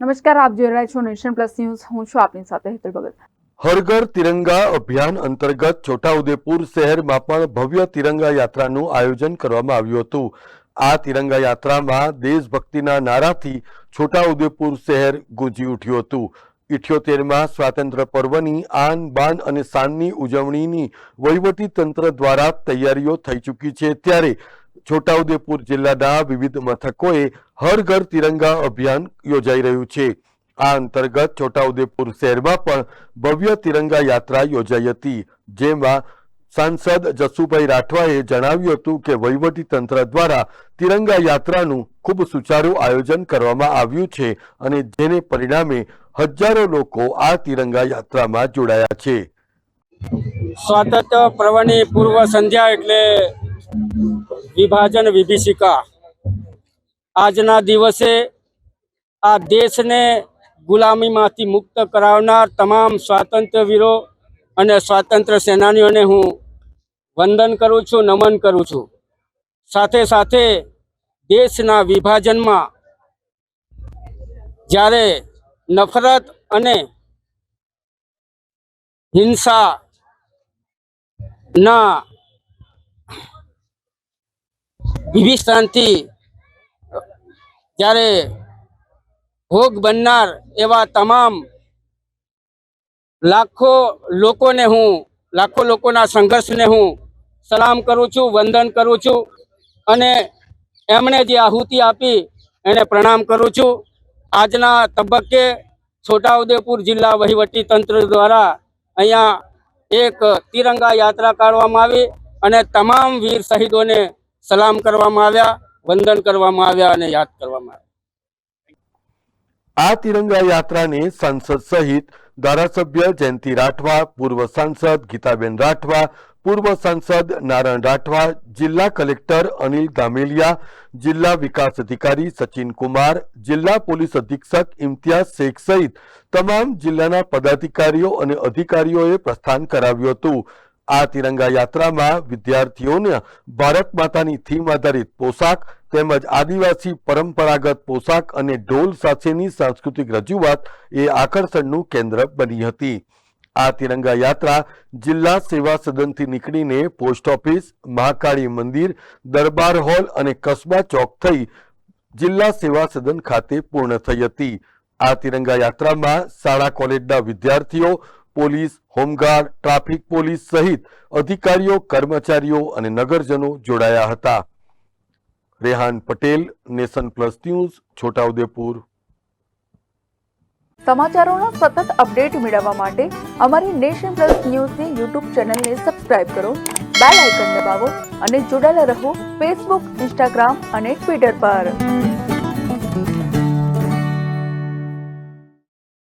નમસ્કાર, આપ જોઈ રહ્યા છો નેશન પ્લસ ન્યૂઝ. હું છું આપની સાથે હેતલ ભગત. હર તિરંગા અભિયાન અંતર્ગત છોટાઉદેપુર શહેરમાં પણ ભવ્ય તિરંગા યાત્રાનું આયોજન કરવામાં આવ્યું હતું. આ તિરંગા યાત્રામાં દેશભક્તિના નારાથી છોટાઉદેપુર શહેર ગુંજી ઉઠ્યું હતું. ઇઠ્યોતેરમાં સ્વાતંત્ર્ય પર્વની આન બાન અને શાનની ઉજવણીની વહીવટી તંત્ર દ્વારા તૈયારીઓ થઈ ચૂકી છે. ત્યારે છોટાઉદેપુર જિલ્લાના વિવિધ મથકોએ હર ઘર તિરંગા અભિયાન યોજાઈ રહ્યું છે. આ અંતર્ગત છોટાઉદેપુર શહેરમાં પણ ભવ્ય તિરંગા યાત્રા યોજાઈ હતી, જેમાં સાંસદ જસુભાઈ રાઠવાએ જણાવ્યું હતું કે વહીવટી તંત્ર દ્વારા તિરંગા યાત્રાનું ખૂબ સુચારું આયોજન કરવામાં આવ્યું છે અને જેને પરિણામે હજારો લોકો આ તિરંગા યાત્રામાં જોડાયા છે. સ્વાતંત્ર્ય પર્વની પૂર્વ સંધ્યા એટલે વિભાજન વિભીષિકા. આજના દિવસે આ દેશને ગુલામીમાંથી મુક્ત કરાવનાર તમામ સ્વાતંત્ર્ય વીરો અને સ્વાતંત્ર્ય સેનાનીઓને હું વંદન કરું છું, નમન કરું છું. સાથે સાથે દેશના વિભાજનમાં જ્યારે નફરત અને હિંસા ના વિભીષણથી જ્યારે ભોગ બનનાર એવા તમામ લાખો લોકોને હું, લાખો લોકોના સંઘર્ષને હું સલામ કરું છું, વંદન કરું છું અને એમણે જે આહુતિ આપી એને પ્રણામ કરું છું. આજના તબક્કે છોટાઉદેપુર જિલ્લા વહીવટી તંત્ર દ્વારા અહીંયા એક તિરંગા યાત્રા કાઢવામાં આવી અને તમામ વીર શહીદોને સલામ કરવામાં આવ્યા, વંદન કરવામાં આવ્યા અને યાદ કરવામાં આવ્યા. આ તિરંગા યાત્રાને સંસદ સહિત ધારાસભ્ય જયંતિ રાઠવા, પૂર્વ સાંસદ ગીતાબેન રાઠવા, પૂર્વ સાંસદ નારાયણ રાઠવા, જિલ્લા કલેક્ટર અનિલ ગામેલિયા જિલ્લા વિકાસ અધિકારી સચિન કુમાર, જિલ્લા પોલીસ અધિક્ષક ઇમ્તિયાઝ શેખ સહિત તમામ જિલ્લાના પદાધિકારીઓ અને અધિકારીઓએ પ્રસ્થાન કરાવ્યું હતું. આ તિરંગા યાત્રામાં વિદ્યાર્થીઓને ભારત માતાની થીમ આધારિત પોશાક તેમજ આદિવાસી પરંપરાગત પોશાક અને ઢોલ સાથેની સાંસ્કૃતિક રજૂઆત એ આકર્ષણનું કેન્દ્ર બની હતી. આ તિરંગા યાત્રા જિલ્લા સેવા સદનથી નીકળીને પોસ્ટ ઓફિસ, મહાકાળી મંદિર, દરબાર હોલ અને કસ્બા ચોક થઈ જિલ્લા સેવા સદન ખાતે પૂર્ણ થઈ હતી. આ તિરંગા યાત્રામાં શાળા કોલેજના વિદ્યાર્થીઓ પોલીસ, હોમગાર્ડ, ટ્રાફિક પોલીસ સહિત અધિકારીઓ, કર્મચારીઓ અને નગરજનો જોડાયા હતા. Rehan Patel, nation plus news, Chhotaudepur. સમાચારોના સતત અપડેટ મેળવવા માટે અમારી નેશન પ્લસ ન્યૂઝની યુટ્યુબ ચેનલને સબસ્ક્રાઇબ કરો, બેલ આઇકન દબાવો અને જોડાયેલા રહો ફેસબુક, ઇન્સ્ટાગ્રામ અને ટ્વિટર પર.